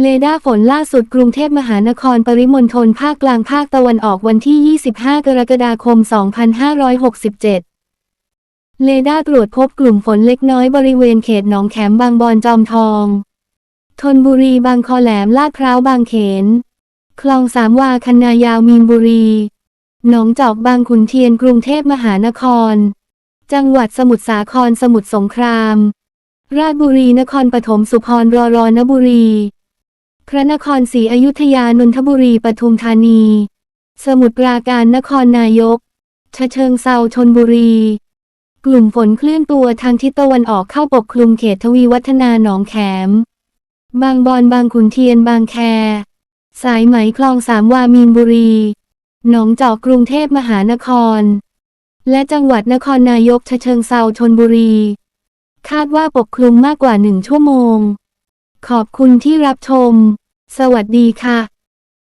เรดาร์ฝนล่าสุดกรุงเทพมหานครปริมณฑลภาคกลางภาคตะวันออกวันที่ 25 กรกฎาคม 2567 เรดาร์ตรวจพบกลุ่มฝนเล็กน้อยบริเวณเขตหนองแขมบางบอนจอมทองธนบุรีบางคอแหลมลาดพร้าวบางเขน คลองสามวาคันนายาวมีนบุรี หนองจอกบางขุนเทียนกรุงเทพมหานคร จังหวัดสมุทรสาครสมุทรสงคราม ราชบุรีนครปฐมสุพรรรอนบุรี พระนครศรีอยุธยานนทบุรีปทุมธานี สมุทรปราการนครนายกชะเชิงเซาชนบุรี กลุ่มฝนเคลื่อนตัวทางทิศตะวันออกเข้าปกคลุมเขตทวีวัฒนาหนองแขม บางบอนบางขุนเทียนบางแค สายไหมคลองสามวามีนบุรี หนองจอกกรุงเทพมหานคร และจังหวัดนครนายกชะเชิงเซาชนบุรี คาดว่าปกคลุมมากกว่าหนึ่งชั่วโมง ขอบคุณที่รับชม สวัสดีค่ะ